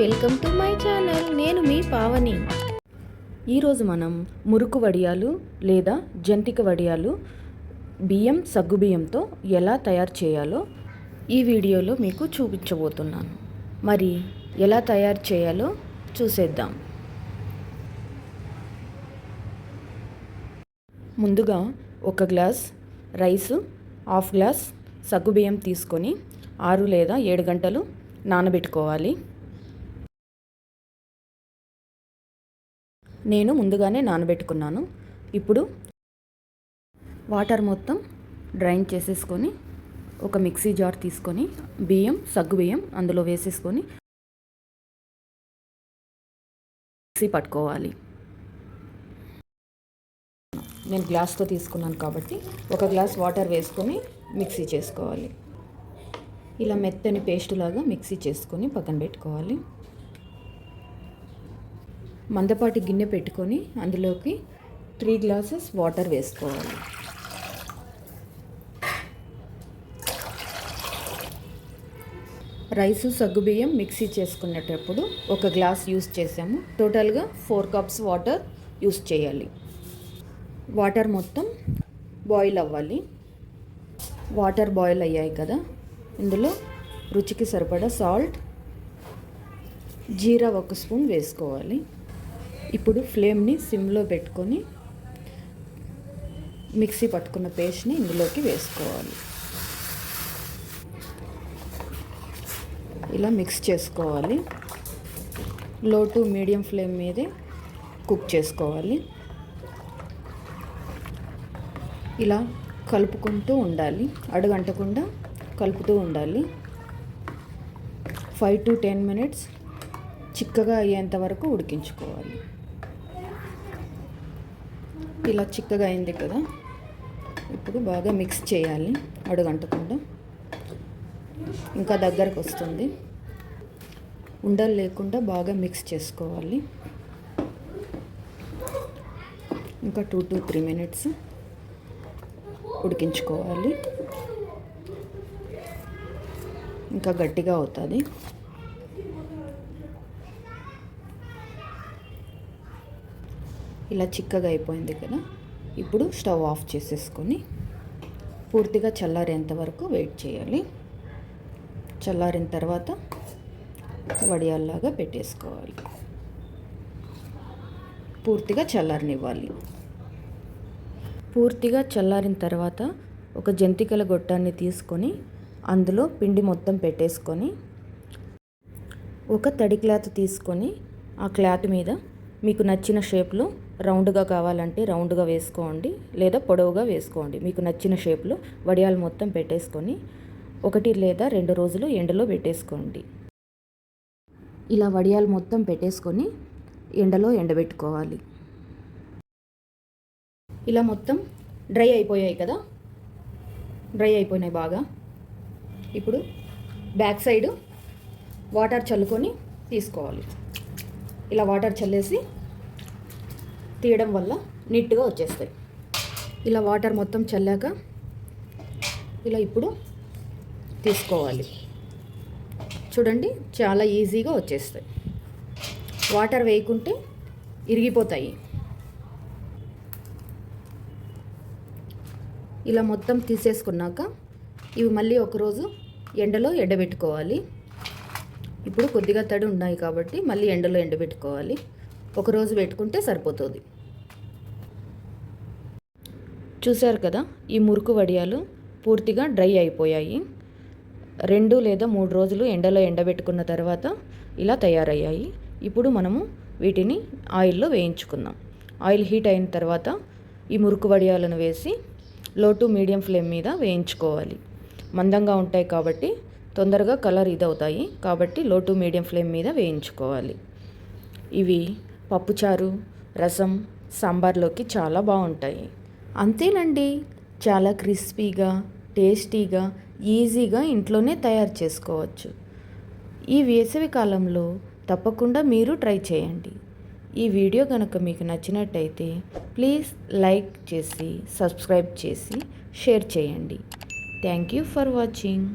Welcome to my channel. నేను మీ పావని. ఈరోజు మనం మురుకు వడియాలు లేదా జంతిక వడియాలు బియ్యం సగ్గుబియ్యంతో ఎలా తయారు చేయాలో ఈ వీడియోలో మీకు చూపించబోతున్నాను. మరి ఎలా తయారు చేయాలో చూసేద్దాం. ముందుగా ఒక గ్లాస్ రైసు హాఫ్ గ్లాస్ సగ్గుబియ్యం తీసుకొని ఆరు లేదా ఏడు గంటలు నానబెట్టుకోవాలి. నేను ముందుగానే నానబెట్టుకున్నాను. ఇప్పుడు వాటర్ మొత్తం డ్రైన్ చేసేసుకొని ఒక మిక్సీ జార్ తీసుకొని బియ్యం సగ్గు బియ్యం అందులో వేసేసుకొని మిక్సీ పట్టుకోవాలి. నేను గ్లాస్తో తీసుకున్నాను కాబట్టి ఒక గ్లాస్ వాటర్ వేసుకొని మిక్సీ చేసుకోవాలి. ఇలా మెత్తని పేస్ట్ లాగా మిక్సీ చేసుకొని పక్కన పెట్టుకోవాలి. మందపాటి గిన్నె పెట్టుకొని అందులోకి త్రీ గ్లాసెస్ వాటర్ వేసుకోవాలి. రైసు సగ్గుబియ్యం మిక్సీ చేసుకునేటప్పుడు ఒక గ్లాస్ యూస్ చేసాము. టోటల్గా ఫోర్ కప్స్ వాటర్ యూస్ చేయాలి. వాటర్ మొత్తం బాయిల్ అవ్వాలి. వాటర్ బాయిల్ అయ్యాయి కదా? ఇందులో రుచికి సరిపడా సాల్ట్ జీరా ఒక స్పూన్ వేసుకోవాలి. ఇప్పుడు ఫ్లేమ్ని సిమ్లో పెట్టుకొని మిక్సీ పట్టుకున్న పేస్ట్ని ఇందులోకి వేసుకోవాలి. ఇలా మిక్స్ చేసుకోవాలి. లో టు మీడియం ఫ్లేమ్ మీదే కుక్ చేసుకోవాలి. ఇలా కలుపుకుంటూ ఉండాలి. అడుగంటకుండా కలుపుతూ ఉండాలి. ఫైవ్ టు టెన్ మినిట్స్ చిక్కగా అయ్యేంత వరకు ఉడికించుకోవాలి. ఇలా చిక్కగా అయింది కదా ఇప్పుడు బాగా మిక్స్ చేయాలి అడుగంటకుండా. ఇంకా దగ్గరకు వస్తుంది. ఉండలు లేకుండా బాగా మిక్స్ చేసుకోవాలి. ఇంకా టూ టు త్రీ మినిట్స్ ఉడికించుకోవాలి. ఇంకా గట్టిగా అవుతుంది. ఇలా చిక్కగా అయిపోయింది కదా ఇప్పుడు స్టవ్ ఆఫ్ చేసేసుకొని పూర్తిగా చల్లారేంత వరకు వెయిట్ చేయాలి. చల్లారిన తర్వాత వడియాల్లాగా పెట్టేసుకోవాలి. పూర్తిగా చల్లారనివ్వాలి. పూర్తిగా చల్లారిన తర్వాత ఒక జంతికల గొట్టాన్ని తీసుకొని అందులో పిండి మొత్తం పెట్టేసుకొని ఒక తడి క్లాత్ తీసుకొని ఆ క్లాత్ మీద మీకు నచ్చిన షేప్లో రౌండ్గా కావాలంటే రౌండ్గా వేసుకోండి లేదా పొడవుగా వేసుకోండి. మీకు నచ్చిన షేప్లో వడియాలు మొత్తం పెట్టేసుకొని ఒకటి లేదా రెండు రోజులు ఎండలో పెట్టేసుకోండి. ఇలా వడియాలు మొత్తం పెట్టేసుకొని ఎండలో ఎండబెట్టుకోవాలి. ఇలా మొత్తం డ్రై అయిపోయాయి కదా? డ్రై అయిపోయినాయి బాగా. ఇప్పుడు బ్యాక్ సైడు వాటర్ చల్లుకొని తీసుకోవాలి. ఇలా వాటర్ చల్లేసి తీయడం వల్ల నీట్గా వచ్చేస్తాయి. ఇలా వాటర్ మొత్తం చల్లాక ఇలా ఇప్పుడు తీసుకోవాలి. చూడండి చాలా ఈజీగా వచ్చేస్తాయి. వాటర్ వేయకుంటే ఇరిగిపోతాయి. ఇలా మొత్తం తీసేసుకున్నాక ఇవి మళ్ళీ ఒకరోజు ఎండలో ఎండబెట్టుకోవాలి. ఇప్పుడు కొద్దిగా తడి ఉన్నాయి కాబట్టి మళ్ళీ ఎండలో ఎండబెట్టుకోవాలి. ఒకరోజు పెట్టుకుంటే సరిపోతుంది. చూశారు కదా ఈ మురుకు వడియాలు పూర్తిగా డ్రై అయిపోయాయి. రెండు లేదా మూడు రోజులు ఎండలో ఎండబెట్టుకున్న తర్వాత ఇలా తయారయ్యాయి. ఇప్పుడు మనము వీటిని ఆయిల్లో వేయించుకుందాం. ఆయిల్ హీట్ అయిన తర్వాత ఈ మురుకు వడియాలను వేసి లో టు మీడియం ఫ్లేమ్ మీద వేయించుకోవాలి. మందంగా ఉంటాయి కాబట్టి తొందరగా కలర్ ఇదవుతాయి. కాబట్టి లో టు మీడియం ఫ్లేమ్ మీద వేయించుకోవాలి. ఇవి పప్పుచారు రసం సాంబార్లోకి చాలా బాగుంటాయి. అంతేనండి. చాలా క్రిస్పీగా టేస్టీగా ఈజీగా ఇంట్లోనే తయారు చేసుకోవచ్చు. ఈ వేసవి కాలంలో తప్పకుండా మీరు ట్రై చేయండి. ఈ వీడియో కనుక మీకు నచ్చినట్టయితే ప్లీజ్ లైక్ చేసి సబ్స్క్రైబ్ చేసి షేర్ చేయండి. Thank you for watching.